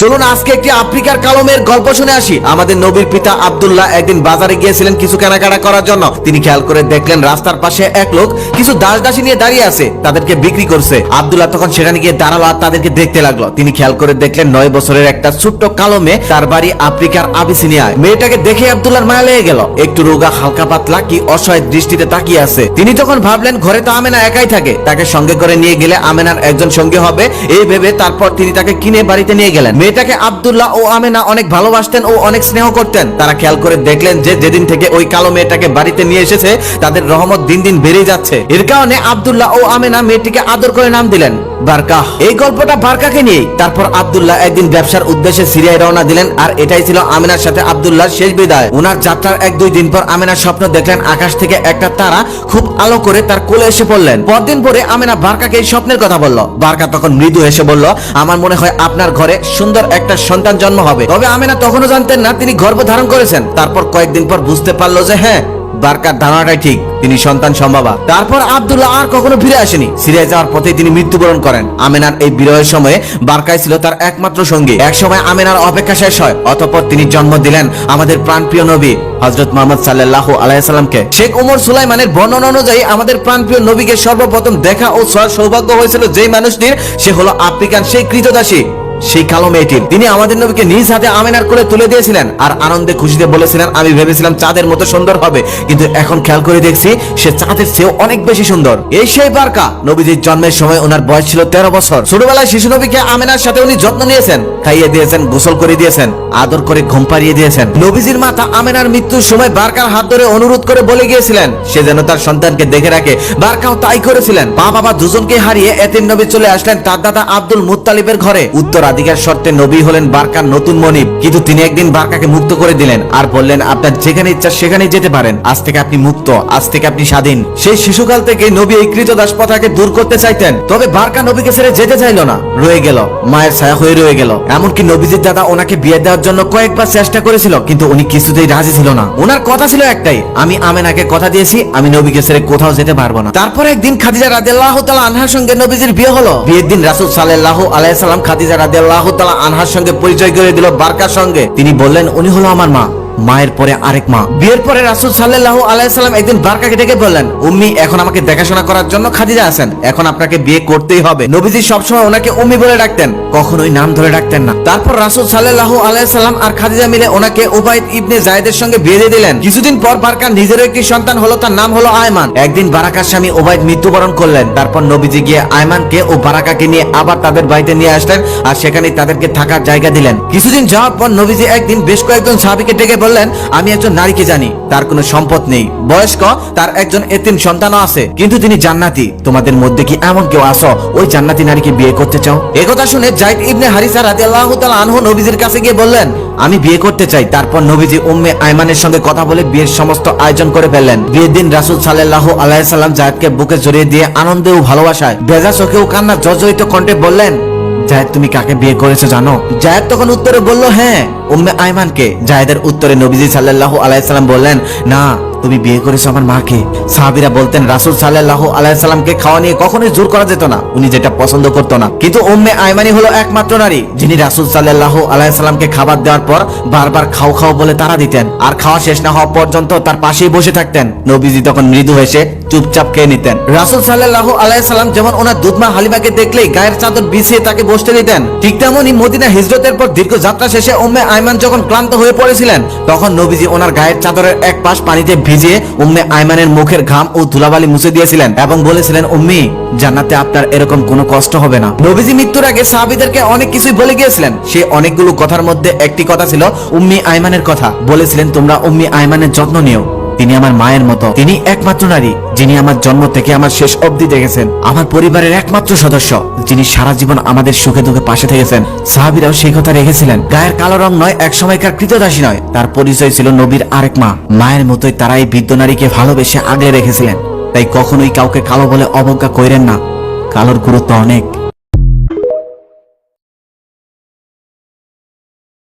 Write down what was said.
চলুন, আজকে একটি আফ্রিকার কালমের গল্প শুনে আসি। আমাদের নবীর পিতা আব্দুল্লাহ একদিন বাজারে গিয়েছিলেন কিছু কেনাকাটা করার জন্য। তিনি খেয়াল করে দেখলেন রাস্তার পাশে এক লোক কিছু দাস দাসী নিয়ে দাঁড়িয়ে আছে, তাদেরকে বিক্রি করছে। আব্দুল্লাহ তখন সেখানে গিয়ে দাঁড়াল আর তাদেরকে দেখতে লাগল। তিনি খেয়াল করে দেখলেন নয় বছরের একটা ছোট্ট কালমে তার বাড়ি আফ্রিকার আবিসিনিয়ায়। মেয়েটাকে দেখে আব্দুল্লাহর মায়া লেগে গেল। একটু রোগা, হালকা পাতলা কি অসহায় দৃষ্টিতে তাকিয়ে আছে। তিনি তখন ভাবলেন ঘরে তো আমেনা একাই থাকে, তাকে সঙ্গে করে নিয়ে গেলে আমেনার একজন সঙ্গী হবে, এই ভেবে তারপর তিনি তাকে কিনে বাড়িতে নিয়ে গেলেন। মেয়েটাকে আবদুল্লাহ ও আমেনা অনেক ভালোবাসতেন ও অনেক স্নেহ করতেন। তারা খেয়াল করে দেখলেন যে যেদিন থেকে ওই কালো মেয়েটাকে বাড়িতে নিয়ে এসেছে, তাদের রহমত দিন দিন বেড়ে যাচ্ছে। এর কারণে আবদুল্লাহ ও আমেনা মেয়েটিকে আদর করে নাম দিলেন। বারকা এই গল্পটা বারকাকে নিয়ে তারপর আব্দুল্লাহ একদিন ব্যবসার উদ্দেশ্যে সিরিয়ায় রওনা দিলেন, আর এটাই ছিল আমিনার সাথে শেষ বিদায়। যাত্রার এক দুই দিন পর স্বপ্ন দেখলেন, আকাশ থেকে একটা তারা খুব আলো করে তার কোলে এসে পড়লেন। পরদিন পরে আমিনা বারকাকে এই স্বপ্নের কথা বলল। বারকা তখন মৃদু এসে বলল, আমার মনে হয় আপনার ঘরে সুন্দর একটা সন্তান জন্ম হবে। তবে আমিনা তখনও জানতেন না তিনি গর্ভ ধারণ করেছেন। তারপর কয়েকদিন পর বুঝতে পারল যে হ্যাঁ বারকার ধারণাটাই ঠিক, তিনি সন্তান সম্ভাবা। তারপর আব্দুল্লাহ আর কখনো ফিরে আসেনি। সিরিয়া যাওয়ার পথে তিনি মৃত্যুবরণ করেন। আমেনার এই বিরহের সময়ে বারকাই ছিল তার একমাত্র সঙ্গী। এক সময় আমেনার অপেক্ষা শেষ হয়, অতঃপর তিনি জন্ম দিলেন আমাদের প্রাণপ্রিয় নবী হজরত মোহাম্মদ সাল্লাহ আলাইসাল্লামকে শেখ উমর সুলাইমানের বর্ণনা অনুযায়ী আমাদের প্রাণপ্রিয় নবীকে সর্বপ্রথম দেখা ও সৌভাগ্য হয়েছিল যেই মানুষটির, সে হলো আফ্রিকান সেই কৃতদাসী। সেই কালো মেয়েটির তিনি আমাদের নবীকে নিজ হাতে আমেনার কোলে তুলে দিয়েছিলেন আর আনন্দে খুশিতে বলেছিলেন, আমি ভেবেছিলাম চাঁদের মতো সুন্দর হবে, কিন্তু এখন খেয়াল করে দেখছি, সে চাঁদের চেয়েও অনেক বেশি সুন্দর। এই সেই বারকা নবীজির জন্মের সময় ওনার বয়স ছিল তেরো বছর। ছোটবেলায় শিশু নবীকে আমেনার সাথে উনি যত্ন নিয়েছেন, খাইয়ে দিয়েছেন, গোসল করে দিয়েছেন, আদর করে ঘুম পাড়িয়ে দিয়েছেন। নবীজির মাতা আমেনার মৃত্যুর সময় বারকার হাত ধরে অনুরোধ করে বলে গিয়েছিলেন, সে যেন তার সন্তানকে দেখে রাখে। বারকাও তাই করেছিলেন। মা বাবা দুজনকে হারিয়ে এতিম নবী চলে আসলেন তার দাদা আব্দুল মুত্তালিবের ঘরে। উত্তরাধিকার শর্তে নবী হলেন বারকার নতুন মনিব। কিন্তু তিনি একদিন বারকাকে মুক্ত করে দিলেন আর বললেন, আপনার যেখানে ইচ্ছা সেখানে যেতে পারেন। আজ থেকে আপনি মুক্ত, আজ থেকে আপনি স্বাধীন। সেই শিশুকাল থেকে নবী এই কৃতদাস প্রথাকে দূর করতে চাইতেন। তবে বারকা নবীকে ছেড়ে যেতে চাইল না। রয়ে গেল, মায়ের ছায়া হয়ে রয়ে গেল। এমনকি নবীজির দাদা ওনাকে বিয়ে দেওয়ার জন্য কয়েকবার চেষ্টা করেছিল, কিন্তু উনি কিছুতেই রাজি ছিল না। ওনার কথা ছিল একটাই, আমি আমেনাকে কথা দিয়েছি, আমি নবীকে ছেড়ে কোথাও যেতে পারব না। তারপর একদিন খাদিজা রাদিয়াল্লাহু তাআলা আনহার সঙ্গে নবীজির বিয়ে হলো। বিয়ের দিন রাসূল সাল্লাল্লাহু আলাইহি সাল্লাম খাদিজা রাদিয়াল্লাহু তাআলা আনহার সঙ্গে পরিচয় করে দিল বারকার সঙ্গে। তিনি বললেন উনি হলো আমার মা। মায়ের পরে আরেক মা। বিয়ের পরে রাসূল সাল্লাল্লাহু আলাইহি সাল্লাম একদিন বারকাকে ডেকে বললেন, উম্মি, এখন আমাকে দেখাশোনা করার জন্য খাদিজা আছেন। এখন আপনাকে বিয়ে করতেই হবে। নবীজি সবসময় ওনাকে উম্মি বলে ডাকতেন, কখনোই নাম ধরে ডাকতেন না। তারপর রাসূল সাল্লাল্লাহু আলাইহি সাল্লাম আর খাদিজা মিলে ওনাকে উবাইদ ইবনে জায়েদের সঙ্গে বিয়ে দিয়ে দিলেন। কিছুদিন পর বারকার নিজেরও একটি সন্তান হলো, তার নাম হলো আয়মান। একদিন বারাকার স্বামী ওবাইদ মৃত্যুবরণ করলেন। তারপর নবীজি গিয়ে আয়মানকে ও বারাকাকে নিয়ে আবার তাদের বাড়িতে নিয়ে আসলেন আর সেখানে তাদেরকে থাকার জায়গা দিলেন। কিছুদিন যাওয়ার পর নবীজি একদিন বেশ কয়েকজন সাহাবীকে ডেকে বললেন, আমি একজন নারীকে জানি, তার কোনো সম্পদ নেই। বয়স্ক, তার একজন এতিম সন্তানও আছে। কিন্তু তিনি জান্নাতি। তোমাদের মধ্যে কি এমন কেউ আসো ওই জান্নাতি নারীকে বিয়ে করতে চাও? একথা শুনে জাইদ ইবনে হারিসা রাদিয়াল্লাহু তাআলা আনহু নবীজির কাছে গিয়ে বললেন, আমি বিয়ে করতে চাই। তারপর নবীজি উম্মে আয়মানের সঙ্গে কথা বলে বিয়ের সমস্ত আয়োজন করে ফেললেন। বিয়ের দিন রাসূল সাল্লাল্লাহু আলাইহি সাল্লাম জায়েদকে বুকে জড়িয়ে দিয়ে আনন্দে ও ভালোবাসায় ভেজা চোখে ও কান্না জর্জরিত কণ্ঠে বললেন জায়েদ, তুমি কাকে বিয়ে করেছ জানো? জায়েদ তখন উত্তরে বলল হ্যাঁ উম্মে আয়মানকে। জায়েদের উত্তরে নবীজি সাল্লাল্লাহু আলাইহি সাল্লাম বললেন, না তুমি বিয়ে করেছ আমার মাকে। সাহাবীরা বলতেন, রাসূল সাল্লাল্লাহু আলাইহি সাল্লামকে খাওয়া নিয়ে কখনোই জোর করা যেত না। উনি যেটা পছন্দ করতো না। কিন্তু উম্মে আয়মানি হলো একমাত্র নারী, যিনি রাসূল সাল্লাল্লাহু আলাইহি সাল্লামকে খাবার দেওয়ার পর বারবার খাও খাও বলে তারা দিতেন। আর খাওয়া শেষ না হওয়া পর্যন্ত তার পাশেই বসে থাকতেন। নবীজি তখন মৃদু হেসে চুপচাপ খেয়ে নিতেন। রাসূল সাল্লাল্লাহু আলাইহি সাল্লাম যেমন ওনার দুধমা হালিমাকে দেখলেই গায়ের চাদর বিছিয়ে তাকে বসতে দিতেন, ঠিক তেমনই মদিনা হিজরতের পর দীর্ঘ যাত্রা শেষে উম্মে আয়মান যখন ক্লান্ত হয়ে পড়েছিলেন, তখন নবীজি ওনার গায়ের চাদরের এক পাশ পানিতে ভিজিয়ে উম্মে আইমানের মুখের ঘাম ও ধুলাবালি মুছে দিয়েছিলেন এবং বলেছিলেন, উম্মি, জান্নাতে আপনার এরকম কোনো কষ্ট হবে না। নবীজি মৃত্যুর আগে সাহাবিদেরকে অনেক কিছুই বলে গিয়েছিলেন। সে অনেকগুলো কথার মধ্যে একটি কথা ছিল, উম্মি আইমানের কথা। বলেছিলেন, তোমরা উম্মি আইমানের যত্ন নিও। তিনি আমার মায়ের মতো। তিনি একমাত্র নারী, যিনি আমার জন্ম থেকে আমার শেষ অবধি দেখেছেন। আমার পরিবারের একমাত্র সদস্য, যিনি সারা জীবন আমাদের সুখে দুঃখে পাশে থেকেছেন। সাহাবিরাও সেই কথা রেখেছিলেন। গায়ের কালো রং নয়, এক সময়কার কৃতদাসী নয়। তার পরিচয় ছিল নবীর আরেক মা। মায়ের মতোই তারা এই বৃদ্ধ নারীকে ভালোবেসে আগলে রেখেছিলেন। তাই কখনোই কাউকে কালো বলে অবজ্ঞা কইরেন না। কালোর গুরুত্ব অনেক।